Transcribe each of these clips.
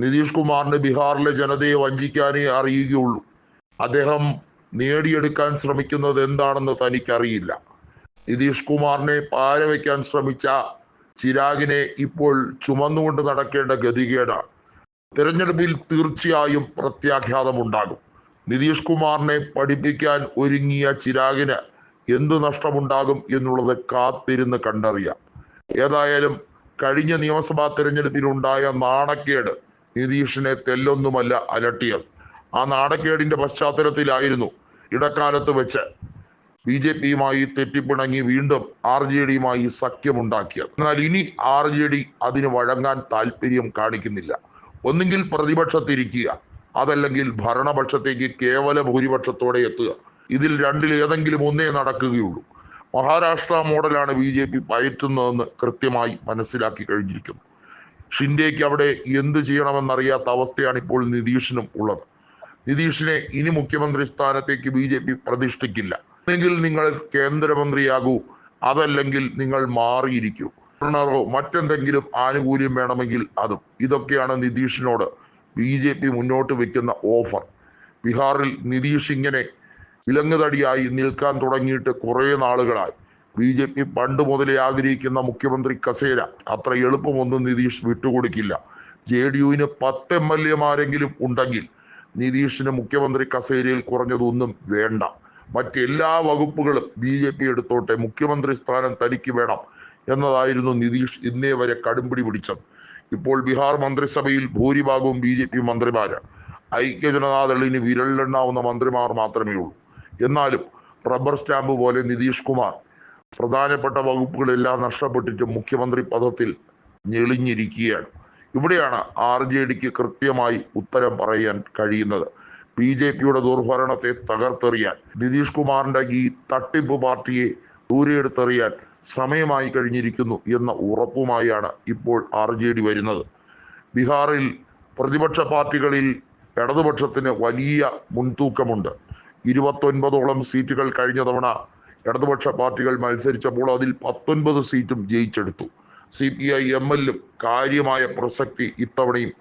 നിതീഷ് കുമാറിന് ബീഹാറിലെ ജനതയെ വഞ്ചിക്കാനേ അറിയുകയുള്ളൂ. അദ്ദേഹം നേടിയെടുക്കാൻ ശ്രമിക്കുന്നത് എന്താണെന്ന് തനിക്കറിയില്ല. നിതീഷ് കുമാറിനെ പാരവയ്ക്കാൻ ശ്രമിച്ച ചിരാഗിനെ ഇപ്പോൾ ചുമന്നുകൊണ്ട് നടക്കേണ്ട ഗതികേടാണ്. തിരഞ്ഞെടുപ്പിൽ തീർച്ചയായും പ്രത്യാഘാതമുണ്ടാകും. നിതീഷ് കുമാറിനെ പഠിപ്പിക്കാൻ ഒരുങ്ങിയ ചിരാഗിന് എന്ത് നഷ്ടമുണ്ടാകും എന്നുള്ളത് കാത്തിരുന്ന് കണ്ടറിയാം. ഏതായാലും കഴിഞ്ഞ നിയമസഭാ തെരഞ്ഞെടുപ്പിലുണ്ടായ നാണക്കേട് നിതീഷിനെ തെല്ലൊന്നുമല്ല അലട്ടിയത്. ആ നാണക്കേടിന്റെ പശ്ചാത്തലത്തിലായിരുന്നു ഇടക്കാലത്ത് വെച്ച് ബി ജെ പിയുമായി തെറ്റിപ്പിണങ്ങി വീണ്ടും ആർ ജെ ഡിയുമായി സഖ്യമുണ്ടാക്കിയത്. എന്നാൽ ഇനി ആർ ജെ ഡി അതിന് വഴങ്ങാൻ താല്പര്യം കാണിക്കുന്നില്ല. ഒന്നുകിൽ പ്രതിപക്ഷത്തിരിക്കുക അതല്ലെങ്കിൽ ഭരണപക്ഷത്തേക്ക് കേവല ഭൂരിപക്ഷത്തോടെ എത്തുക. ഇതിൽ രണ്ടിൽ ഏതെങ്കിലും ഒന്നേ നടക്കുകയുള്ളൂ. മഹാരാഷ്ട്ര മോഡലാണ് ബി ജെ പി പയറ്റുന്നതെന്ന് കൃത്യമായി മനസ്സിലാക്കി കഴിഞ്ഞിരിക്കുന്നു. ഷിൻഡേക്ക് അവിടെ എന്ത് ചെയ്യണമെന്നറിയാത്ത അവസ്ഥയാണ് ഇപ്പോൾ നിതീഷിനും ഉള്ളത്. നിതീഷിനെ ഇനി മുഖ്യമന്ത്രി സ്ഥാനത്തേക്ക് ബി ജെ പി പ്രതിഷ്ഠിക്കില്ല. അല്ലെങ്കിൽ നിങ്ങൾ കേന്ദ്രമന്ത്രിയാകൂ അതല്ലെങ്കിൽ നിങ്ങൾ മാറിയിരിക്കൂ. ഗവർണറോ മറ്റെന്തെങ്കിലും ആനുകൂല്യം വേണമെങ്കിൽ അതും. ഇതൊക്കെയാണ് നിതീഷിനോട് ബി ജെ പി മുന്നോട്ട് വെക്കുന്ന ഓഫർ. ബീഹാറിൽ നിതീഷ് ഇങ്ങനെ വിലങ്ങുതടിയായി നിൽക്കാൻ തുടങ്ങിയിട്ട് കുറേ നാളുകളായി. ബി ജെ പി പണ്ട് മുതലേ ആഗ്രഹിക്കുന്ന മുഖ്യമന്ത്രി കസേര അത്ര എളുപ്പമൊന്നും നിതീഷ് വിട്ടുകൊടുക്കില്ല. ജെ ഡി യുവിന് പത്ത് എം എൽ എമാരെങ്കിലും ഉണ്ടെങ്കിൽ നിതീഷിന് മുഖ്യമന്ത്രി കസേരയിൽ കുറഞ്ഞതൊന്നും വേണ്ട. മറ്റെല്ലാ വകുപ്പുകളും ബി ജെ പി എടുത്തോട്ടെ മുഖ്യമന്ത്രി സ്ഥാനം തനിക്ക് വേണം എന്നതായിരുന്നു നിതീഷ് ഇന്നേ വരെ കടുംപിടി പിടിച്ചത്. ഇപ്പോൾ ബീഹാർ മന്ത്രിസഭയിൽ ഭൂരിഭാഗവും ബി ജെ പി മന്ത്രിമാരാണ്. ഐക്യജനതാദളിന് വിരലിലെണ്ണാവുന്ന മന്ത്രിമാർ മാത്രമേ ഉള്ളൂ എന്നാലും റബ്ബർ സ്റ്റാമ്പ് പോലെ നിതീഷ് കുമാർ പ്രധാനപ്പെട്ട വകുപ്പുകളെല്ലാം നഷ്ടപ്പെട്ടിട്ട് മുഖ്യമന്ത്രി പദത്തിൽ ഞെളിഞ്ഞിരിക്കുകയാണ്. ഇവിടെയാണ് ആർ ജെ ഡിക്ക് കൃത്യമായി ഉത്തരം പറയാൻ കഴിയുന്നത്. ബി ജെ പിയുടെ ദുർഭരണത്തെ തകർത്തെറിയാൻ നിതീഷ് കുമാറിന്റെ ഈ തട്ടിപ്പ് പാർട്ടിയെ ദൂരെയെടുത്തെറിയാൻ സമയമായി കഴിഞ്ഞിരിക്കുന്നു എന്ന ഉറപ്പുമായാണ് ഇപ്പോൾ ആർ ജെ ഡി വരുന്നത്. ബീഹാറിൽ പ്രതിപക്ഷ പാർട്ടികളിൽ ഇടതുപക്ഷത്തിന് വലിയ മുൻതൂക്കമുണ്ട്. ഇരുപത്തൊൻപതോളം സീറ്റുകൾ കഴിഞ്ഞ തവണ ഇടതുപക്ഷ പാർട്ടികൾ മത്സരിച്ചപ്പോൾ അതിൽ പത്തൊൻപത് സീറ്റും ജയിച്ചെടുത്തു. സി പി ഐ എം എല്ലും കാര്യമായ പ്രസക്തി ഇത്തവണയും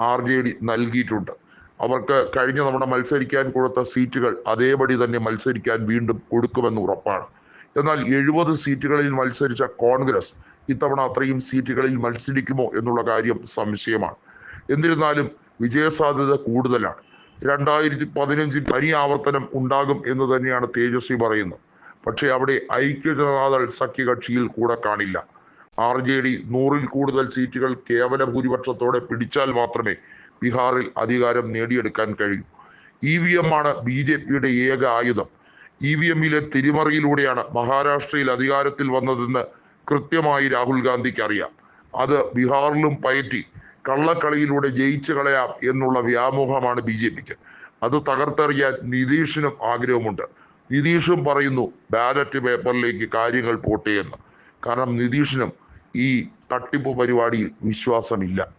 ആർ ജെ ഡി നൽകിയിട്ടുണ്ട്. അവർക്ക് കഴിഞ്ഞ തവണ മത്സരിക്കാൻ കൊടുത്ത സീറ്റുകൾ അതേപടി തന്നെ മത്സരിക്കാൻ വീണ്ടും കൊടുക്കുമെന്ന് ഉറപ്പാണ്. എന്നാൽ എഴുപത് സീറ്റുകളിൽ മത്സരിച്ച കോൺഗ്രസ് ഇത്തവണ അത്രയും സീറ്റുകളിൽ മത്സരിക്കുമോ എന്നുള്ള കാര്യം സംശയമാണ്. എന്നിരുന്നാലും വിജയസാധ്യത കൂടുതലാണ്. രണ്ടായിരത്തി പതിനഞ്ചിൽ തനി ആവർത്തനം ഉണ്ടാകും എന്ന് തന്നെയാണ് തേജസ്വി പറയുന്നത്. പക്ഷേ അവിടെ ഐക്യ ജനതാദൾ സഖ്യകക്ഷിയിൽ കൂടെ കാണില്ല. ആർ ജെ ഡി നൂറിൽ കൂടുതൽ സീറ്റുകൾ കേവല ഭൂരിപക്ഷത്തോടെ പിടിച്ചാൽ മാത്രമേ ബീഹാറിൽ അധികാരം നേടിയെടുക്കാൻ കഴിയൂ. ഇ വി എം ആണ് ബി ജെ പിയുടെ ഏക ആയുധം. ഇ വി എമ്മിലെ തിരിമറിയിലൂടെയാണ് മഹാരാഷ്ട്രയിൽ അധികാരത്തിൽ വന്നതെന്ന് കൃത്യമായി രാഹുൽ ഗാന്ധിക്ക് അറിയാം. അത് ബീഹാറിലും പയറ്റി കള്ളക്കളിയിലൂടെ ജയിച്ചു കളയാം എന്നുള്ള വ്യാമോഹമാണ് ബി ജെ പിക്ക്. അത് തകർത്തെറിയാൻ നിതീഷിനും ആഗ്രഹമുണ്ട്. നിതീഷും പറയുന്നു ബാലറ്റ് പേപ്പറിലേക്ക് കാര്യങ്ങൾ പോട്ടെ എന്ന്. കാരണം നിതീഷിനും ഈ തട്ടിപ്പ് പരിപാടിയിൽ വിശ്വാസമില്ല.